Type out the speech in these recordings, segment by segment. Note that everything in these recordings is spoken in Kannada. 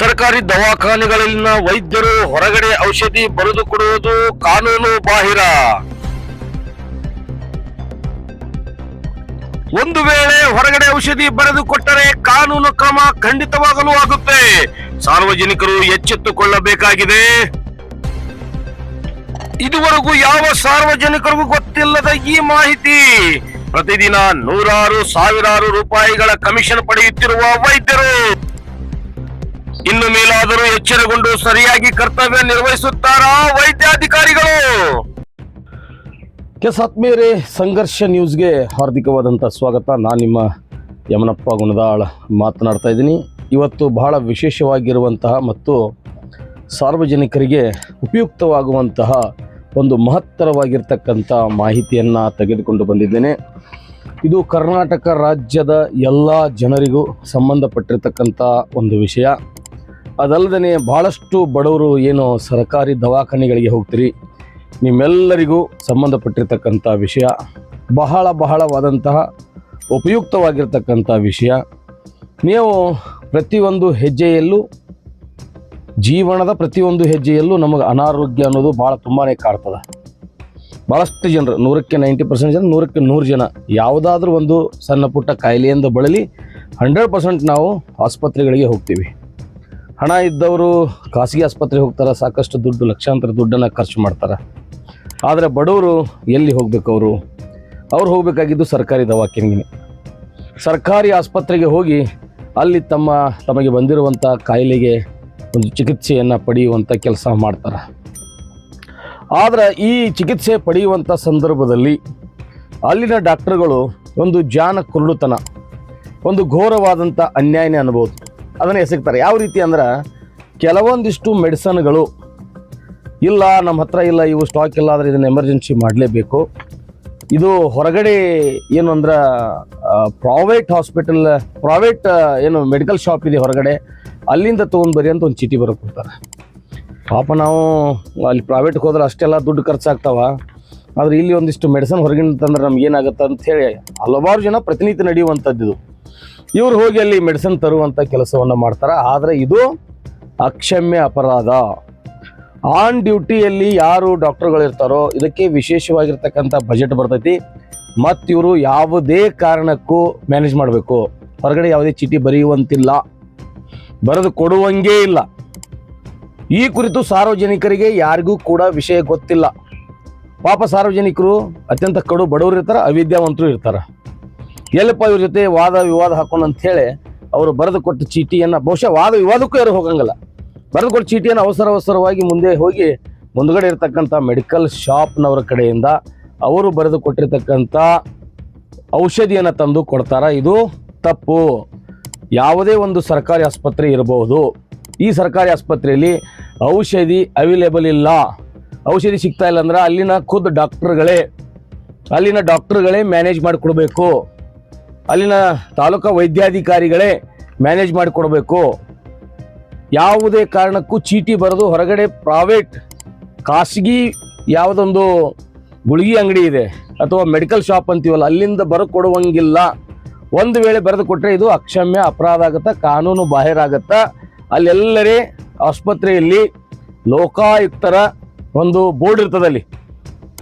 ಸರ್ಕಾರಿ ದವಾಖಾನೆಗಳಲ್ಲಿನ ವೈದ್ಯರು ಹೊರಗಡೆ ಔಷಧಿ ಬರೆದು ಕೊಡುವುದು ಕಾನೂನು ಬಾಹಿರ. ಒಂದು ವೇಳೆ ಹೊರಗಡೆ ಔಷಧಿ ಬರೆದು ಕೊಟ್ಟರೆ ಕಾನೂನು ಕ್ರಮ ಖಂಡಿತವಾಗಲು ಆಗುತ್ತೆ. ಸಾರ್ವಜನಿಕರು ಎಚ್ಚೆತ್ತುಕೊಳ್ಳಬೇಕಾಗಿದೆ. ಇದುವರೆಗೂ ಯಾವ ಸಾರ್ವಜನಿಕರಿಗೂ ಗೊತ್ತಿಲ್ಲದ ಈ ಮಾಹಿತಿ? ಪ್ರತಿದಿನ ನೂರಾರು ಸಾವಿರಾರು ರೂಪಾಯಿಗಳ ಕಮಿಷನ್ ಪಡೆಯುತ್ತಿರುವ ವೈದ್ಯರು. ಇನ್ನು ಮೇಲಾದರೂ ಎಚ್ಚರಗೊಂಡು ಸರಿಯಾಗಿ ಕರ್ತವ್ಯ ನಿರ್ವಹಿಸುತ್ತಾರಾ ವೈದ್ಯಾಧಿಕಾರಿಗಳು? ಕೆಸ್ ಆತ್ಮೀಯರೇ ಸಂಘರ್ಷ ನ್ಯೂಸ್ಗೆ ಹಾರ್ದಿಕವಾದಂಥ ಸ್ವಾಗತ. ನಾನು ನಿಮ್ಮ ಯಮನಪ್ಪ ಗುಣದಾಳ್ ಮಾತನಾಡ್ತಾ ಇದ್ದೀನಿ. ಇವತ್ತು ಬಹಳ ವಿಶೇಷವಾಗಿರುವಂತಹ ಮತ್ತು ಸಾರ್ವಜನಿಕರಿಗೆ ಉಪಯುಕ್ತವಾಗುವಂತಹ ಒಂದು ಮಹತ್ತರವಾಗಿರ್ತಕ್ಕಂಥ ಮಾಹಿತಿಯನ್ನು ತೆಗೆದುಕೊಂಡು ಬಂದಿದ್ದೇನೆ. ಇದು ಕರ್ನಾಟಕ ರಾಜ್ಯದ ಎಲ್ಲ ಜನರಿಗೂ ಸಂಬಂಧಪಟ್ಟಿರ್ತಕ್ಕಂಥ ಒಂದು ವಿಷಯ. ಅದಲ್ಲದೆ ಭಾಳಷ್ಟು ಬಡವರು ಏನು ಸರ್ಕಾರಿ ದವಾಖಾನೆಗಳಿಗೆ ಹೋಗ್ತೀರಿ. ನಿಮ್ಮೆಲ್ಲರಿಗೂ ಸಂಬಂಧಪಟ್ಟಿರ್ತಕ್ಕಂಥ ವಿಷಯ, ಬಹಳ ಬಹಳವಾದಂತಹ ಉಪಯುಕ್ತವಾಗಿರ್ತಕ್ಕಂಥ ವಿಷಯ. ನೀವು ಪ್ರತಿಯೊಂದು ಹೆಜ್ಜೆಯಲ್ಲೂ, ಜೀವನದ ಪ್ರತಿಯೊಂದು ಹೆಜ್ಜೆಯಲ್ಲೂ ನಮಗೆ ಅನಾರೋಗ್ಯ ಅನ್ನೋದು ಭಾಳ ತುಂಬಾ ಕಾಡ್ತದೆ. ಭಾಳಷ್ಟು ಜನರು, ನೂರಕ್ಕೆ ನೈಂಟಿ ಪರ್ಸೆಂಟ್ ಜನ, ನೂರಕ್ಕೆ ನೂರು ಜನ ಯಾವುದಾದ್ರೂ ಒಂದು ಸಣ್ಣ ಪುಟ್ಟ ಕಾಯಿಲೆಯಿಂದ ಬಳಲಿ, ಹಂಡ್ರೆಡ್ ಪರ್ಸೆಂಟ್ ನಾವು ಆಸ್ಪತ್ರೆಗಳಿಗೆ ಹೋಗ್ತೀವಿ. ಹಣ ಇದ್ದವರು ಖಾಸಗಿ ಆಸ್ಪತ್ರೆಗೆ ಹೋಗ್ತಾರೆ, ಸಾಕಷ್ಟು ದುಡ್ಡು, ಲಕ್ಷಾಂತರ ದುಡ್ಡನ್ನು ಖರ್ಚು ಮಾಡ್ತಾರೆ. ಆದರೆ ಬಡವರು ಎಲ್ಲಿ ಹೋಗ್ಬೇಕು ಅವರು? ಅವ್ರು ಹೋಗಬೇಕಾಗಿದ್ದು ಸರ್ಕಾರಿ ದವಾಖಾನೆಗೆ. ಸರ್ಕಾರಿ ಆಸ್ಪತ್ರೆಗೆ ಹೋಗಿ ಅಲ್ಲಿ ತಮ್ಮ, ತಮಗೆ ಬಂದಿರುವಂಥ ಕಾಯಿಲೆಗೆ ಒಂದು ಚಿಕಿತ್ಸೆಯನ್ನು ಪಡೆಯುವಂಥ ಕೆಲಸ ಮಾಡ್ತಾರೆ. ಆದರೆ ಈ ಚಿಕಿತ್ಸೆ ಪಡೆಯುವಂಥ ಸಂದರ್ಭದಲ್ಲಿ ಅಲ್ಲಿನ ಡಾಕ್ಟರ್ಗಳು ಒಂದು ಜಾನ ಕುರುಡುತನ, ಒಂದು ಘೋರವಾದಂಥ ಅನ್ಯಾಯನೇ ಅನ್ಬೋದು. ಅದನ್ನು ಎಸಗ್ತಾರೆ. ಯಾವ ರೀತಿ ಅಂದ್ರೆ ಕೆಲವೊಂದಿಷ್ಟು ಮೆಡಿಸನ್ಗಳು ಇಲ್ಲ, ನಮ್ಮ ಹತ್ರ ಇಲ್ಲ, ಇವು ಸ್ಟಾಕ್ ಇಲ್ಲ ಆದರೆ ಇದನ್ನು ಎಮರ್ಜೆನ್ಸಿ ಮಾಡಲೇಬೇಕು. ಇದು ಹೊರಗಡೆ ಏನು ಅಂದ್ರೆ ಪ್ರೈವೇಟ್ ಹಾಸ್ಪಿಟಲ್ ಪ್ರೈವೇಟ್ ಏನು ಮೆಡಿಕಲ್ ಶಾಪ್ ಇದೆ ಹೊರಗಡೆ, ಅಲ್ಲಿಂದ ತೊಗೊಂಡು ಬರಿ ಅಂತ ಒಂದು ಚೀಟಿ ಬರೋಕೆ ಕೊಡ್ತಾರೆ ಪಾಪ ನಾವು ಅಲ್ಲಿ ಪ್ರೈವೇಟ್ಗೆ ಹೋದ್ರೆ ಅಷ್ಟೆಲ್ಲ ದುಡ್ಡು ಖರ್ಚಾಗ್ತಾವ. ಆದರೆ ಇಲ್ಲಿ ಒಂದಿಷ್ಟು ಮೆಡಿಸನ್ ಹೊರಗಿನ ತಂದ್ರೆ ನಮ್ಗೆ ಏನಾಗುತ್ತೆ ಅಂತ ಹೇಳಿ ಹಲವಾರು ಜನ ಪ್ರತಿನಿತ್ಯ ನಡೆಯುವಂಥದ್ದು ಇವ್ರು ಹೋಗಿ ಅಲ್ಲಿ ಮೆಡಿಸಿನ್ ತರುವಂಥ ಕೆಲಸವನ್ನು ಮಾಡ್ತಾರೆ. ಆದರೆ ಇದು ಅಕ್ಷಮ್ಯ ಅಪರಾಧ. ಆನ್ ಡ್ಯೂಟಿಯಲ್ಲಿ ಯಾರು ಡಾಕ್ಟರ್ಗಳು ಇರ್ತಾರೋ ಇದಕ್ಕೆ ವಿಶೇಷವಾಗಿರ್ತಕ್ಕಂಥ ಬಜೆಟ್ ಬರ್ತೈತಿ. ಮತ್ತು ಇವರು ಯಾವುದೇ ಕಾರಣಕ್ಕೂ ಮ್ಯಾನೇಜ್ ಮಾಡಬೇಕು. ಹೊರಗಡೆ ಯಾವುದೇ ಚೀಟಿ ಬರೆಯುವಂತಿಲ್ಲ. ಬರೆದು ಕೊಡುವಂಗೇ ಇಲ್ಲ. ಈ ಕುರಿತು ಸಾರ್ವಜನಿಕರಿಗೆ ಯಾರಿಗೂ ಕೂಡ ವಿಷಯ ಗೊತ್ತಿಲ್ಲ. ಪಾಪ ಸಾರ್ವಜನಿಕರು ಅತ್ಯಂತ ಕಡು ಬಡವರು ಇರ್ತಾರೆ, ಅವಿದ್ಯಾವಂತರು ಇರ್ತಾರೆ. ಎಲ್ಲಪ್ಪ ಇವ್ರ ಜೊತೆ ವಾದ ವಿವಾದ ಹಾಕೊಂಡು ಅಂತ ಹೇಳಿ ಅವರು ಬರೆದು ಕೊಟ್ಟ ಚೀಟಿಯನ್ನು, ಬಹುಶಃ ವಾದ ವಿವಾದಕ್ಕೂ ಯಾರು ಹೋಗಂಗಿಲ್ಲ. ಬರೆದು ಕೊಟ್ಟ ಚೀಟಿಯನ್ನು ಅವಸರ ಅವಸರವಾಗಿ ಮುಂದೆ ಹೋಗಿ ಮುಂದ್ಗಡೆ ಇರತಕ್ಕಂಥ ಮೆಡಿಕಲ್ ಶಾಪ್ನವರ ಕಡೆಯಿಂದ ಅವರು ಬರೆದು ಕೊಟ್ಟಿರ್ತಕ್ಕಂಥ ಔಷಧಿಯನ್ನು ತಂದು ಕೊಡ್ತಾರೆ. ಇದು ತಪ್ಪು. ಯಾವುದೇ ಒಂದು ಸರ್ಕಾರಿ ಆಸ್ಪತ್ರೆ ಇರಬಹುದು. ಈ ಸರ್ಕಾರಿ ಆಸ್ಪತ್ರೆಯಲ್ಲಿ ಔಷಧಿ ಅವೈಲೇಬಲ್ ಇಲ್ಲ. ಔಷಧಿ ಸಿಗ್ತಾ ಇಲ್ಲ ಅಂದ್ರೆ ಅಲ್ಲಿನ ಖುದ್ದು ಡಾಕ್ಟ್ರುಗಳೇ, ಅಲ್ಲಿನ ಡಾಕ್ಟ್ರುಗಳೇ ಮ್ಯಾನೇಜ್ ಮಾಡಿಕೊಡ್ಬೇಕು. ಅಲ್ಲಿನ ತಾಲೂಕಾ ವೈದ್ಯಾಧಿಕಾರಿಗಳೇ ಮ್ಯಾನೇಜ್ ಮಾಡಿಕೊಡಬೇಕು. ಯಾವುದೇ ಕಾರಣಕ್ಕೂ ಚೀಟಿ ಬರೆದು ಹೊರಗಡೆ ಪ್ರೈವೇಟ್ ಖಾಸಗಿ ಯಾವುದೊಂದು ಗುಳಿಗೆ ಅಂಗಡಿ ಇದೆ ಅಥವಾ ಮೆಡಿಕಲ್ ಶಾಪ್ ಅಂತೀವಲ್ಲ, ಅಲ್ಲಿಂದ ಬರಕೊಡುವಂಗಿಲ್ಲ. ಒಂದು ವೇಳೆ ಬರೆದು ಕೊಟ್ಟರೆ ಇದು ಅಕ್ಷಮ್ಯ ಅಪರಾಧ ಆಗುತ್ತಾ, ಕಾನೂನು ಬಾಹಿರ ಆಗುತ್ತಾ? ಅಲ್ಲೆಲ್ಲರೇ ಆಸ್ಪತ್ರೆಯಲ್ಲಿ ಲೋಕಾಯುಕ್ತರ ಒಂದು ಬೋರ್ಡ್ ಇರ್ತದಲ್ಲಿ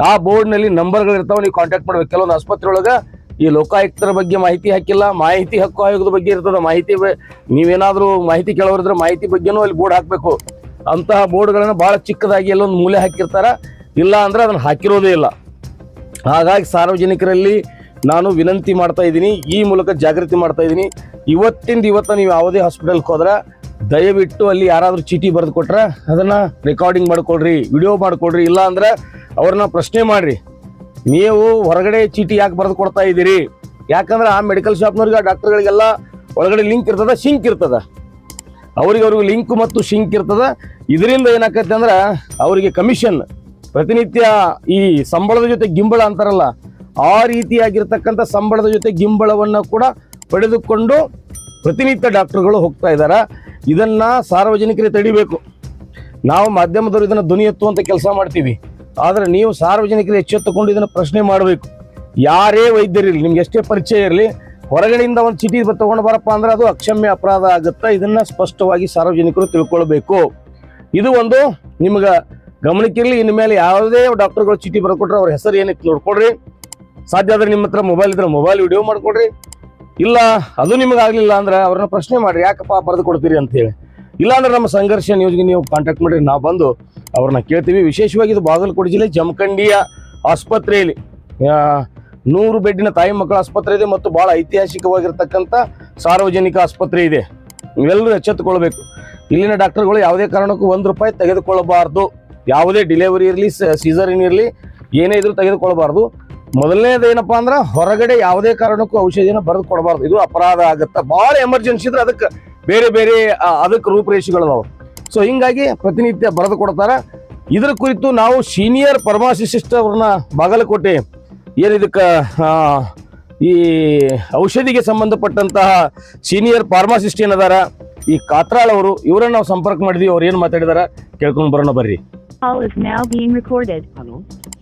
ಆ ಬೋರ್ಡ್ನಲ್ಲಿ ನಂಬರ್ಗಳಿರ್ತಾವೆ ನೀವು ಕಾಂಟ್ಯಾಕ್ಟ್ ಮಾಡ್ಬೇಕು. ಕೆಲವೊಂದು ಆಸ್ಪತ್ರೆ ಒಳಗೆ ಈ ಲೋಕಾಯುಕ್ತರ ಬಗ್ಗೆ ಮಾಹಿತಿ ಹಾಕಿಲ್ಲ, ಮಾಹಿತಿ ಹಕ್ಕು ಆಯೋಗದ ಬಗ್ಗೆ ಇರ್ತದೆ. ಮಾಹಿತಿ ನೀವೇನಾದ್ರೂ ಮಾಹಿತಿ ಕೇಳೋರಿದ್ರೆ ಮಾಹಿತಿ ಬಗ್ಗೆನೂ ಅಲ್ಲಿ ಬೋರ್ಡ್ ಹಾಕಬೇಕು. ಅಂತಹ ಬೋರ್ಡ್ಗಳನ್ನು ಭಾಳ ಚಿಕ್ಕದಾಗಿ ಎಲ್ಲೊಂದು ಮೂಲೆ ಹಾಕಿರ್ತಾರ. ಇಲ್ಲ ಅಂದ್ರೆ ಅದನ್ನು ಹಾಕಿರೋದೇ ಇಲ್ಲ. ಹಾಗಾಗಿ ಸಾರ್ವಜನಿಕರಲ್ಲಿ ನಾನು ವಿನಂತಿ ಮಾಡ್ತಾ ಇದ್ದೀನಿ. ಈ ಮೂಲಕ ಜಾಗೃತಿ ಮಾಡ್ತಾ ಇದ್ದೀನಿ. ಇವತ್ತಿಂದ ಇವತ್ತ ನೀವು ಯಾವುದೇ ಹಾಸ್ಪಿಟಲ್ಗೆ ಹೋದ್ರೆ ದಯವಿಟ್ಟು ಅಲ್ಲಿ ಯಾರಾದರೂ ಚೀಟಿ ಬರೆದು ಕೊಟ್ರೆ ಅದನ್ನು ರೆಕಾರ್ಡಿಂಗ್ ಮಾಡ್ಕೊಳ್ರಿ ವಿಡಿಯೋ ಮಾಡಿಕೊಡ್ರಿ ಇಲ್ಲ ಅಂದ್ರೆ ಅವ್ರನ್ನ ಪ್ರಶ್ನೆ ಮಾಡ್ರಿ. ನೀವು ಹೊರಗಡೆ ಚೀಟಿ ಯಾಕೆ ಬರೆದು ಕೊಡ್ತಾ ಇದ್ದೀರಿ? ಯಾಕಂದ್ರೆ ಆ ಮೆಡಿಕಲ್ ಶಾಪ್ನವ್ರಿಗೆ ಆ ಡಾಕ್ಟರ್ಗಳಿಗೆಲ್ಲ ಒಳಗಡೆ ಲಿಂಕ್ ಇರ್ತದ ಶಿಂಕ್ ಇರ್ತದ. ಅವ್ರಿಗೆ ಅವ್ರಿಗೆ ಲಿಂಕ್ ಮತ್ತು ಶಿಂಕ್ ಇರ್ತದ. ಇದರಿಂದ ಏನಾಕತ್ತೆ ಅಂದ್ರೆ ಅವರಿಗೆ ಕಮಿಷನ್ ಪ್ರತಿನಿತ್ಯ ಈ ಸಂಬಳದ ಜೊತೆ ಗಿಂಬಳ ಅಂತಾರಲ್ಲ, ಆ ರೀತಿಯಾಗಿರ್ತಕ್ಕಂಥ ಸಂಬಳದ ಜೊತೆ ಗಿಂಬಳವನ್ನು ಕೂಡ ಪಡೆದುಕೊಂಡು ಪ್ರತಿನಿತ್ಯ ಡಾಕ್ಟರ್ಗಳು ಹೋಗ್ತಾ ಇದ್ದಾರೆ ಇದನ್ನ ಸಾರ್ವಜನಿಕರಿಗೆ ತಡಿಬೇಕು. ನಾವು ಮಾಧ್ಯಮದವರು ಇದನ್ನು ಧ್ವನಿ ಎತ್ತುವಂಥ ಕೆಲಸ ಮಾಡ್ತೀವಿ. ಆದರೆ ನೀವು ಸಾರ್ವಜನಿಕರು ಎಚ್ಚೆತ್ತುಕೊಂಡು ಇದನ್ನು ಪ್ರಶ್ನೆ ಮಾಡಬೇಕು. ಯಾರೇ ವೈದ್ಯರಿರಲಿ, ನಿಮ್ಗೆ ಎಷ್ಟೇ ಪರಿಚಯ ಇರಲಿ, ಹೊರಗಡೆಯಿಂದ ಒಂದು ಚೀಟಿ ತಗೊಂಡು ಬರಪ್ಪ ಅಂದ್ರೆ ಅದು ಅಕ್ಷಮ್ಯ ಅಪರಾಧ ಆಗುತ್ತೆ? ಇದನ್ನ ಸ್ಪಷ್ಟವಾಗಿ ಸಾರ್ವಜನಿಕರು ತಿಳ್ಕೊಳ್ಬೇಕು. ಇದು ಒಂದು ನಿಮ್ಗೆ ಗಮನಕ್ಕಿರಲಿ ಇನ್ನು ಮೇಲೆ ಯಾವುದೇ ಡಾಕ್ಟರ್ಗಳು ಚೀಟಿ ಬರ್ಕೊಟ್ರೆ ಅವ್ರ ಹೆಸರು ಏನಕ್ಕೆ ನೋಡ್ಕೊಡ್ರಿ. ಸಾಧ್ಯ ಆದ್ರೆ ನಿಮ್ಮ ಹತ್ರ ಮೊಬೈಲ್ ಇದ್ರೆ ಮೊಬೈಲ್ ವಿಡಿಯೋ ಮಾಡ್ಕೊಡ್ರಿ. ಇಲ್ಲ, ಅದು ನಿಮಗೆ ಆಗ್ಲಿಲ್ಲ ಅಂದ್ರೆ ಅವ್ರನ್ನ ಪ್ರಶ್ನೆ ಮಾಡ್ರಿ, ಯಾಕಪ್ಪ ಬರೆದು ಕೊಡ್ತೀರಿ ಅಂತ ಹೇಳಿ. ಇಲ್ಲಾಂದ್ರೆ ನಮ್ಮ ಸಂಘರ್ಷ ನ್ಯೂಸ್ಗೆ ನೀವು ಕಾಂಟ್ಯಾಕ್ಟ್ ಮಾಡ್ರಿ, ನಾವು ಬಂದು ಅವ್ರನ್ನ ಕೇಳ್ತೀವಿ. ವಿಶೇಷವಾಗಿ ಇದು ಬಾಗಲಕೋಟೆ ಜಿಲ್ಲೆ ಜಮಖಂಡಿಯ ಆಸ್ಪತ್ರೆಯಲ್ಲಿ. ನೂರು ಬೆಡ್ಡಿನ ತಾಯಿ ಮಕ್ಕಳ ಆಸ್ಪತ್ರೆ ಇದೆ ಮತ್ತು ಭಾಳ ಐತಿಹಾಸಿಕವಾಗಿರ್ತಕ್ಕಂಥ ಸಾರ್ವಜನಿಕ ಆಸ್ಪತ್ರೆ ಇದೆ. ಇವೆಲ್ಲರೂ ಎಚ್ಚೆತ್ತುಕೊಳ್ಬೇಕು. ಇಲ್ಲಿನ ಡಾಕ್ಟರ್ಗಳು ಯಾವುದೇ ಕಾರಣಕ್ಕೂ ಒಂದು ರೂಪಾಯಿ ತೆಗೆದುಕೊಳ್ಳಬಾರ್ದು. ಯಾವುದೇ ಡಿಲೆವರಿ ಇರಲಿ ಸೀಸರಿನ್ ಇರಲಿ, ಏನೇ ಇದ್ರೂ ತೆಗೆದುಕೊಳ್ಬಾರ್ದು. ಮೊದಲನೇದು ಏನಪ್ಪಾ ಅಂದ್ರೆ ಹೊರಗಡೆ ಯಾವುದೇ ಕಾರಣಕ್ಕೂ ಔಷಧಿನ ಬರೆದು ಕೊಡಬಾರ್ದು. ಇದು ಅಪರಾಧ ಆಗುತ್ತೆ. ಭಾಳ ಎಮರ್ಜೆನ್ಸಿ ಇದ್ರೆ ಅದಕ್ಕೆ ಬೇರೆ ಬೇರೆ ಅದಕ್ಕೆ ರೂಪರೇಷೆಗಳು ರೂಪರೇಷೆಗಳದಾವ ಸೊ ಹಿಂಗಾಗಿ ಪ್ರತಿನಿತ್ಯ ಬರೆದು ಕೊಡ್ತಾರೆ. ಇದರ ಕುರಿತು ನಾವು ಸೀನಿಯರ್ ಫಾರ್ಮಾಸಿಸ್ಟ್ ಅವ್ರನ್ನ ಬಾಗಲಕೋಟೆ ಏನಿದಕ್ಕೆ ಈ ಔಷಧಿಗೆ ಸಂಬಂಧಪಟ್ಟಂತಹ ಸೀನಿಯರ್ ಫಾರ್ಮಾಸಿಸ್ಟ್ ಏನದಾರ ಈ ಕಾತ್ರಾಳ್ ಅವರು ಇವರನ್ನ ನಾವು ಸಂಪರ್ಕ ಮಾಡಿದ್ವಿ. ಅವ್ರು ಏನು ಮಾತಾಡಿದಾರ ಕೇಳ್ಕೊಂಡು ಬರೋಣ ಬರ್ರಿ.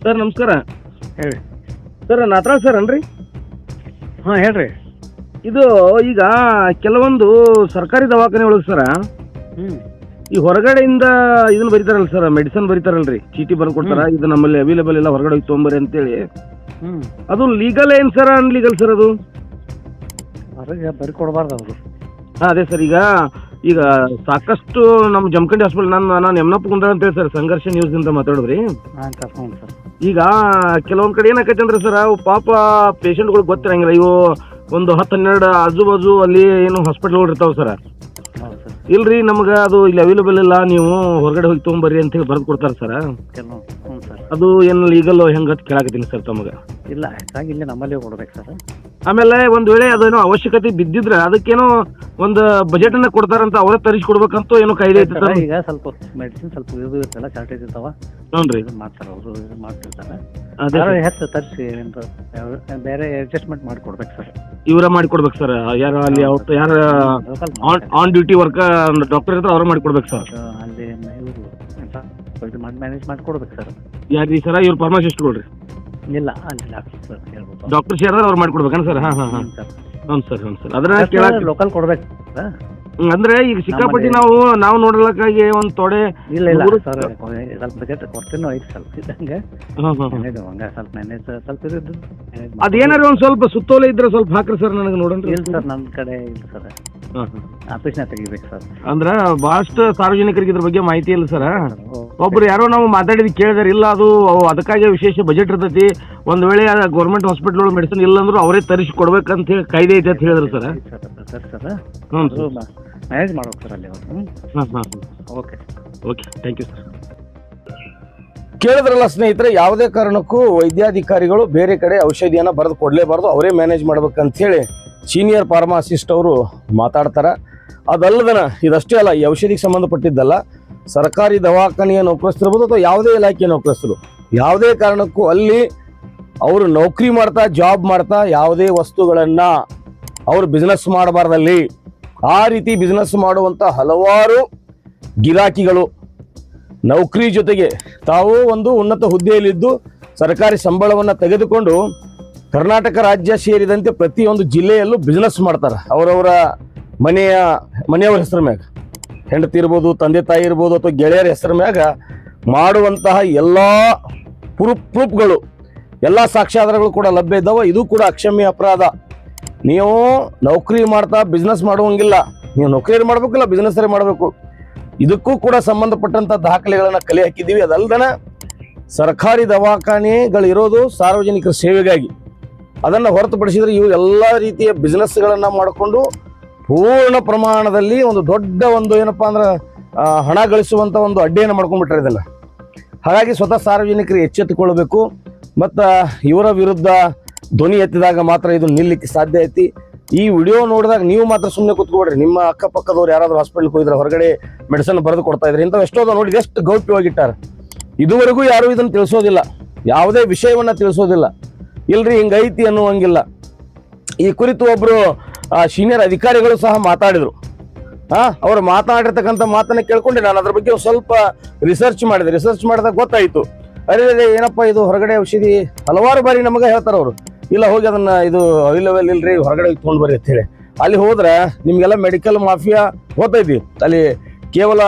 ಸರ್ ನಮಸ್ಕಾರ. ಹೇಳಿ. ಸರ್ ನಾತ್ರಾಳ್ ಸರ್ ಅನ್ರಿ? ಹಾಂ ಹೇಳ್ರಿ. ಇದು ಈಗ ಕೆಲವೊಂದು ಸರ್ಕಾರಿ ದವಾಖಾನೆ ಒಳಗೆ ಸರ ಹ್ಞೂ ಈ ಹೊರಗಡೆಯಿಂದ ಇದನ್ನ ಬರೀತಾರಲ್ಲ ಸರ್ ಮೆಡಿಸನ್ ಬರೀತಾರಲ್ರಿ. ಚೀಟಿ ಬರ್ದು ಕೊಡ್ತಾರ ಇದು ನಮ್ಮಲ್ಲಿ ಅವೈಲೇಬಲ್ ಇಲ್ಲ ಹೊರಗಡೆ ಹೋಗಿ ತೊಗೊಂಬರಿ ಅಂತೇಳಿ. ಅದು ಲೀಗಲ್ ಏನ್ ಸರ್ ಅನ್ಲೀಗಲ್ ಸರ್ ಅದು? ಹೊರಗೆ ಬರೀ ಕೊಡಬಾರ್ದು ಅವರು. ಹಾ ಅದೇ ಸರ್ ಈಗ ಈಗ ಸಾಕಷ್ಟು ನಮ್ಮ ಜಮಖಂಡಿ ಹಾಸ್ಪಿಟಲ್ ನಾನು ನಾನು ಯಮನಪ್ಪ ಕುಂದ್ರ ಅಂತೇಳಿ ಸರ್ ಸಂಘರ್ಷ ನ್ಯೂಸ್ ಮಾತಾಡಿದ್ರಿ. ಹಾಂ ಸರ್ ಹ್ಞೂ ಸರ್ ಈಗ ಕೆಲವೊಂದ್ ಕಡೆ ಏನಾಕೈತೆ ಅಂದ್ರೆ ಸರ್ ಅವು ಪಾಪ ಪೇಷಂಟ್ಗಳು ಗೊತ್ತಿರಂಗಿಲ್ಲ. ಇವು ಒಂದು ಹತ್ತು ಹನ್ನೆರಡು ಆಜು ಬಾಜು ಅಲ್ಲಿ ಏನು ಹಾಸ್ಪಿಟಲ್ಗಳು ಇರ್ತಾವ ಸರ್ ಇಲ್ರಿ ನಮ್ಗೆ ಅದು ಇಲ್ಲಿ ಅವೈಲೇಬಲ್ ಇಲ್ಲ ನೀವು ಹೊರಗಡೆ ಹೋಗಿ ತೊಗೊಂಬರ್ರಿ ಅಂತ ಹೇಳಿ ಬರ್ದು ಕೊಡ್ತಾರೆ ಸರ್ ಕೆಲವು ಹ್ಞೂ ಸರ್ ಅದು ಏನು ಲೀಗಲ್ ಹೆಂಗೆ ಅಂತ ಕೇಳಾಕತ್ತೀನಿ ಸರ್ ತಮಗ. ಇಲ್ಲ ಹೆಚ್ಚಾಗಿ ಇಲ್ಲೇ ನಮ್ಮಲ್ಲೇ ಕೊಡ್ಬೇಕು ಸರ್ ಆಮೇಲೆ ಒಂದು ವೇಳೆ ಅದೇನೋ ಅವಶ್ಯಕತೆ ಬಿದ್ದಿದ್ರೆ ಅದಕ್ಕೇನೋ ಒಂದು ಬಜೆಟ್ ಅನ್ನ ಕೊಡ್ತಾರಂತ ಅವರೇ ತರಿಸಿ ಕೊಡ್ಬೇಕಂತ ಏನೋ ಕಾಯ್ದೆ ಐತೆ ಸರ್ ಈಗ ಸ್ವಲ್ಪ ಮೆಡಿಸಿನ್ ಸ್ವಲ್ಪ ಇದು ಇರ್ತಲ್ಲ ಶಾರ್ಟೇಜ್ ಇರ್ತಾವ. ನೋನ್ರಿ ಇದು ಮಾಡ್ತಾರ ಅವರು ಇದು ಮಾಡ್ತಿರ್ತಾರೆ. ಅದೇ ಯಾರು ಹೆಚ್ಚು ತರಿಸಿ ಬೇರೆ ಅಡ್ಜಸ್ಟ್ಮೆಂಟ್ ಮಾಡಿ ಕೊಡ್ಬೇಕು ಸರ್. ಇವರ ಮಾಡಿ ಕೊಡ್ಬೇಕು ಸರ್. ಯಾರು ಅಲ್ಲಿ ಅವ್ರ ಯಾರ ಆನ್ ಡ್ಯೂಟಿ ವರ್ಕ್ ಡಾಕ್ಟರ್ ಇರ್ತಾರೆ ಅವ್ರ ಮಾಡಿ ಕೊಡ್ಬೇಕು ಸರ್ ಅಲ್ಲಿ ಇವರು ಮ್ಯಾನೇಜ್ ಮಾಡಿ ಕೊಡ್ಬೇಕು ಸರ್. ಯಾರ್ರಿ ಸರ್? ಇವ್ರ ಫಾರ್ಮಾಸಿಸ್ಟ್ ಕೊಡ್ರಿ. ಇಲ್ಲ ಅಲ್ಲಿ ಡಾಕ್ಟರ್ ಸರ್ ಹೇಳ್ಬೋದು ಡಾಕ್ಟರ್ ಅವ್ರು ಮಾಡಿ ಕೊಡ್ಬೇಕೇನು ಸರ್? ಹಾಂ ಹಾಂ ಹಾಂ. ಸರ್. ಹ್ಞೂ ಸರ್ ಹ್ಞೂ ಸರ್. ಅದನ್ನ ಕೇಳಕ್ ಲೋಕಲ್ ಕೊಡ್ಬೇಕು ಸರ್. ಅಂದ್ರೆ ಈಗ ಸಿಕ್ಕಾಪಟ್ಟಿ ನಾವು ನಾವು ನೋಡ್ಲಕ್ಕಾಗಿ ಒಂದ್ ತೊಡೆ ಇಲ್ಲ ಇಲ್ಲ ಮೂರು- ಸರ್ ಸ್ವಲ್ಪ ಬಜೆಟ್ ಕೊಡ್ತೀನೋ ಐತೆ ಸ್ವಲ್ಪ ಇದ್ದಂಗೆ. ಹಾಂ ಹಾಂ ಮ್ಯಾನೇಜ್ ಹಂಗೆ ಸ್ವಲ್ಪ ಮ್ಯಾನೇಜ್ ಸ್ವಲ್ಪ ಇದ್ದು ಅದೇನಾರ ಒಂದ್ ಸ್ವಲ್ಪ ಸುತ್ತೋಲೆ ಇದ್ರೆ ಸ್ವಲ್ಪ ಹಾಕ್ರಿ ಸರ್ ನನಗೆ ನೋಡೋಣ ಇಲ್ಲ ಸರ್ ನನ್ನ ಕಡೆ ಇಲ್ಲ ಸರ್. ತೆಗಿಬೇಕು ಸರ್ ಅಂದ್ರ ಬಹಳಷ್ಟು ಸಾರ್ವಜನಿಕರಿಗೆ ಇದ್ರ ಬಗ್ಗೆ ಮಾಹಿತಿ ಇಲ್ಲ ಸರ್ ಒಬ್ರು ಯಾರೋ ನಾವು ಮಾತಾಡಿದ್ ಕೇಳಿದಾರೆ ಇಲ್ಲ ಅದು ಅವು ಅದಕ್ಕಾಗಿ ವಿಶೇಷ ಬಜೆಟ್ ಇರ್ತೈತಿ. ಒಂದ್ ವೇಳೆ ಗೌರ್ಮೆಂಟ್ ಹಾಸ್ಪಿಟಲ್ ಒಳಗೆ ಮೆಡಿಸಿನ್ ಇಲ್ಲ ಅಂದ್ರೂ ಅವರೇ ತರಿಸಿ ಕೊಡ್ಬೇಕಂತ ಹೇಳಿ ಕಾಯ್ದೆ ಐತೆ ಅಂತ ಹೇಳಿದ್ರು ಸರ್ ಸರ್ ಸರ್ ಹ್ಞೂ ಮ್ಯಾನೇಜ್ ಮಾಡ್ಬೇಕು ಸರ್ ಅಲ್ಲಿ ಅವರು. ಹಾಂ ಹಾಂ okay okay thank you sir ಕೇಳಿದ್ರಲ್ಲ ಸ್ನೇಹಿತರೆ ಯಾವುದೇ ಕಾರಣಕ್ಕೂ ವೈದ್ಯಾಧಿಕಾರಿಗಳು ಬೇರೆ ಕಡೆ ಔಷಧಿಯನ್ನು ಬರೆದು ಕೊಡಲೇಬಾರ್ದು ಅವರೇ ಮ್ಯಾನೇಜ್ ಮಾಡ್ಬೇಕಂತ ಹೇಳಿ. ಸೀನಿಯರ್ ಫಾರ್ಮಾಸಿಸ್ಟ್ ಅವರು ಮಾತಾಡ್ತಾರೆ. ಅದಲ್ಲದನ ಇದಷ್ಟೇ ಅಲ್ಲ, ಈ ಔಷಧಿಗೆ ಸಂಬಂಧಪಟ್ಟಿದ್ದಲ್ಲ, ಸರ್ಕಾರಿ ದವಾಖಾನೆಯ ನೌಕರಸ್ಥಿರ್ಬೋದು ಅಥವಾ ಯಾವುದೇ ಇಲಾಖೆಯ ನೌಕರಸ್ಥರು. ಯಾವುದೇ ಕಾರಣಕ್ಕೂ ಅಲ್ಲಿ ಅವರು ನೌಕರಿ ಮಾಡ್ತಾ, ಜಾಬ್ ಮಾಡ್ತಾ ಯಾವುದೇ ವಸ್ತುಗಳನ್ನು ಅವರು ಬಿಸ್ನೆಸ್ ಮಾಡಬಾರ್ದಲ್ಲಿ. ಆ ರೀತಿ ಬಿಸ್ನೆಸ್ ಮಾಡುವಂಥ ಹಲವಾರು ಗಿರಾಕಿಗಳು ನೌಕರಿ ಜೊತೆಗೆ ತಾವು ಒಂದು ಉನ್ನತ ಹುದ್ದೆಯಲ್ಲಿದ್ದು ಸರ್ಕಾರಿ ಸಂಬಳವನ್ನು ತೆಗೆದುಕೊಂಡು ಕರ್ನಾಟಕ ರಾಜ್ಯ ಸೇರಿದಂತೆ ಪ್ರತಿಯೊಂದು ಜಿಲ್ಲೆಯಲ್ಲೂ ಬಿಸ್ನೆಸ್ ಮಾಡ್ತಾರೆ. ಅವರವರ ಮನೆಯ, ಮನೆಯವರ ಹೆಸರು ಮ್ಯಾಗ. ಹೆಂಡತಿ ಇರ್ಬೋದು, ತಂದೆ ತಾಯಿ ಇರ್ಬೋದು ಅಥವಾ ಗೆಳೆಯರ ಹೆಸರು ಮ್ಯಾಗ ಮಾಡುವಂತಹ ಎಲ್ಲ ಪ್ರೂಫ್ ಪ್ರೂಫ್ಗಳು ಎಲ್ಲ ಸಾಕ್ಷ್ಯಾಧಾರಗಳು ಕೂಡ ಲಭ್ಯ ಇದ್ದಾವೆ. ಇದು ಕೂಡ ಅಕ್ಷಮ್ಯ ಅಪರಾಧ. ನೀವು ನೌಕರಿ ಮಾಡ್ತಾ ಬಿಸ್ನೆಸ್ ಮಾಡುವಂಗಿಲ್ಲ. ನೀವು ನೌಕರಿ ಮಾಡಬೇಕಿಲ್ಲ ಬಿಸ್ನೆಸ್ ಮಾಡಬೇಕು. ಇದಕ್ಕೂ ಕೂಡ ಸಂಬಂಧಪಟ್ಟಂಥ ದಾಖಲೆಗಳನ್ನು ಕಲೆ ಹಾಕಿದ್ದೀವಿ. ಅದಲ್ದನ ಸರ್ಕಾರಿ ದವಾಖಾನೆಗಳಿರೋದು ಸಾರ್ವಜನಿಕರ ಸೇವೆಗಾಗಿ. ಅದನ್ನು ಹೊರತುಪಡಿಸಿದರೆ ಇವು ಎಲ್ಲ ರೀತಿಯ ಬಿಸ್ನೆಸ್ಗಳನ್ನು ಮಾಡಿಕೊಂಡು ಪೂರ್ಣ ಪ್ರಮಾಣದಲ್ಲಿ ಒಂದು ದೊಡ್ಡ ಒಂದು ಏನಪ್ಪ ಅಂದ್ರೆ ಹಣ ಗಳಿಸುವಂಥ ಒಂದು ಅಡ್ಡಿಯನ್ನು ಮಾಡ್ಕೊಂಡ್ಬಿಟ್ರೆ ಇದೆಲ್ಲ. ಹಾಗಾಗಿ ಸ್ವತಃ ಸಾರ್ವಜನಿಕರು ಎಚ್ಚೆತ್ತುಕೊಳ್ಬೇಕು ಮತ್ತು ಇವರ ವಿರುದ್ಧ ಧ್ವನಿ ಎತ್ತಿದಾಗ ಮಾತ್ರ ಇದು ನಿಲ್ಲಕ್ಕೆ ಸಾಧ್ಯ ಐತಿ. ಈ ವಿಡಿಯೋ ನೋಡಿದಾಗ ನೀವು ಮಾತ್ರ ಸುಮ್ಮನೆ ಕೂತ್ಕೊಬೇಡ್ರಿ. ನಿಮ್ಮ ಅಕ್ಕಪಕ್ಕದವ್ರು ಯಾರಾದರೂ ಹಾಸ್ಪಿಟ್ಲ್ಗೆ ಹೋಗಿದ್ರೆ ಹೊರಗಡೆ ಮೆಡಿಸನ್ ಬರೆದು ಕೊಡ್ತಾ ಇದ್ರೆ. ಇಂಥವು ಎಷ್ಟೋ ಅದಾವ ನೋಡಿ ಎಷ್ಟು ಗೌಪ್ಯವಾಗಿಟ್ಟಾರೆ. ಇದುವರೆಗೂ ಯಾರೂ ಇದನ್ನು ತಿಳಿಸೋದಿಲ್ಲ. ಯಾವುದೇ ವಿಷಯವನ್ನು ತಿಳಿಸೋದಿಲ್ಲ. ಇಲ್ರಿ ಹಿಂಗೈತಿ ಅನ್ನುವಂಗಿಲ್ಲ. ಈ ಕುರಿತು ಒಬ್ರು ಸೀನಿಯರ್ ಅಧಿಕಾರಿಗಳು ಸಹ ಮಾತಾಡಿದ್ರು. ಹಾ ಅವ್ರು ಮಾತಾಡಿರ್ತಕ್ಕಂಥ ಮಾತನ್ನ ಕೇಳ್ಕೊಂಡೆ. ನಾನು ಅದ್ರ ಬಗ್ಗೆ ಸ್ವಲ್ಪ ರಿಸರ್ಚ್ ಮಾಡಿದೆ. ರಿಸರ್ಚ್ ಮಾಡಿದಾಗ ಗೊತ್ತಾಯಿತು. ಅರೆ ಏನಪ್ಪ ಇದು ಹೊರಗಡೆ ಔಷಧಿ? ಹಲವಾರು ಬಾರಿ ನಮಗೆ ಹೇಳ್ತಾರೆ ಅವರು. ಇಲ್ಲ, ಹೋಗಿ ಅದನ್ನ ಇದು ಅವೈಲೇಬಲ್ ಇಲ್ರಿ, ಹೊರಗಡೆ ತೊಗೊಂಡು ಬರ್ರಿ ಅಂತೇಳಿ ಅಲ್ಲಿ ಹೋದ್ರೆ ನಿಮಗೆಲ್ಲ ಮೆಡಿಕಲ್ ಮಾಫಿಯಾ ಹೋಗ್ತೈತಿ ಅಲ್ಲಿ ಕೇವಲ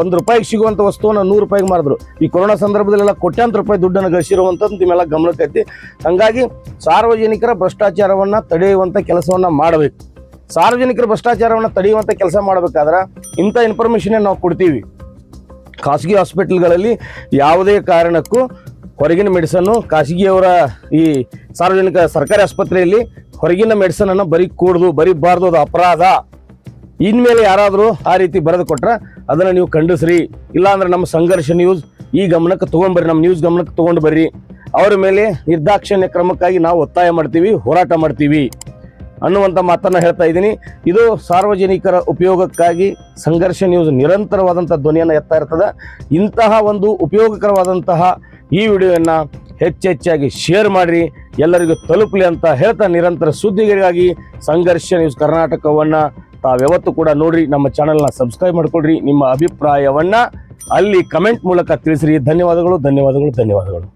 ಒಂದು ರೂಪಾಯಿಗೆ ಸಿಗುವಂಥ ವಸ್ತುವನ್ನ ನೂರು ರೂಪಾಯಿಗೆ ಮಾರಿದ್ರು. ಈ ಕೊರೋನಾ ಸಂದರ್ಭದಲ್ಲೆಲ್ಲ ಕೋಟ್ಯಾಂತರ ರೂಪಾಯಿ ದುಡ್ಡನ್ನು ಗಳಿಸಿರುವಂಥದ್ದು ನಿಮ್ಮೆಲ್ಲ ಗಮನಕ್ಕೈತಿ. ಹಂಗಾಗಿ ಸಾರ್ವಜನಿಕರ ಭ್ರಷ್ಟಾಚಾರವನ್ನ ತಡೆಯುವಂಥ ಕೆಲಸವನ್ನ ಮಾಡಬೇಕು. ಸಾರ್ವಜನಿಕರ ಭ್ರಷ್ಟಾಚಾರವನ್ನ ತಡೆಯುವಂಥ ಕೆಲಸ ಮಾಡಬೇಕಾದ್ರೆ ಇಂಥ ಇನ್ಫಾರ್ಮೇಶನ್ ನಾವು ಕೊಡ್ತೀವಿ? ಖಾಸಗಿ ಹಾಸ್ಪಿಟಲ್ಗಳಲ್ಲಿ ಯಾವುದೇ ಕಾರಣಕ್ಕೂ ಹೊರಗಿನ ಮೆಡಿಸನ್ನು ಖಾಸಗಿಯವರ ಈ ಸಾರ್ವಜನಿಕ ಸರ್ಕಾರಿ ಆಸ್ಪತ್ರೆಯಲ್ಲಿ ಹೊರಗಿನ ಮೆಡಿಸನ್ ಅನ್ನು ಬರೀ ಕೂಡುದು ಬರೀಬಾರ್ದು ಅದು ಅಪರಾಧ. ಇನ್ಮೇಲೆ ಯಾರಾದರೂ ಆ ರೀತಿ ಬರೆದು ಕೊಟ್ರೆ ಅದನ್ನು ನೀವು ಖಂಡಿಸ್ರಿ. ಇಲ್ಲಾಂದ್ರೆ ನಮ್ಮ ಸಂಘರ್ಷ ನ್ಯೂಸ್ ಈ ಗಮನಕ್ಕೆ ತೊಗೊಂಡ್ಬರ್ರಿ ನಮ್ಮ ನ್ಯೂಸ್ ಗಮನಕ್ಕೆ ತೊಗೊಂಡು ಬರ್ರಿ. ಅವರ ಮೇಲೆ ನಿರ್ದಾಕ್ಷಿಣ್ಯ ಕ್ರಮಕ್ಕಾಗಿ ನಾವು ಒತ್ತಾಯ ಮಾಡ್ತೀವಿ, ಹೋರಾಟ ಮಾಡ್ತೀವಿ ಅನ್ನುವಂಥ ಮಾತನ್ನು ಹೇಳ್ತಾ ಇದ್ದೀನಿ. ಇದು ಸಾರ್ವಜನಿಕರ ಉಪಯೋಗಕ್ಕಾಗಿ ಸಂಘರ್ಷ ನ್ಯೂಸ್ ನಿರಂತರವಾದಂಥ ಧ್ವನಿಯನ್ನು ಎತ್ತಾ ಇರ್ತದೆ. ಇಂತಹ ಒಂದು ಉಪಯೋಗಕರವಾದಂತಹ ಈ ವಿಡಿಯೋವನ್ನು ಹೆಚ್ಚೆಚ್ಚಾಗಿ ಶೇರ್ ಮಾಡಿರಿ. ಎಲ್ಲರಿಗೂ ತಲುಪಲಿ ಅಂತ ಹೇಳ್ತಾ ನಿರಂತರ ಸುದ್ದಿಗಳಿಗಾಗಿ ಸಂಘರ್ಷ ನ್ಯೂಸ್ ಕರ್ನಾಟಕವನ್ನು ತಾವ್ಯಾವತ್ತು ಕೂಡ ನೋಡ್ರಿ, ನಮ್ಮ ಚಾನಲ್ನ ಸಬ್ಸ್ಕ್ರೈಬ್ ಮಾಡ್ಕೊಡ್ರಿ ನಿಮ್ಮ ಅಭಿಪ್ರಾಯವನ್ನ ಅಲ್ಲಿ ಕಮೆಂಟ್ ಮೂಲಕ ತಿಳಿಸ್ರಿ. ಧನ್ಯವಾದಗಳು ಧನ್ಯವಾದಗಳು ಧನ್ಯವಾದಗಳು.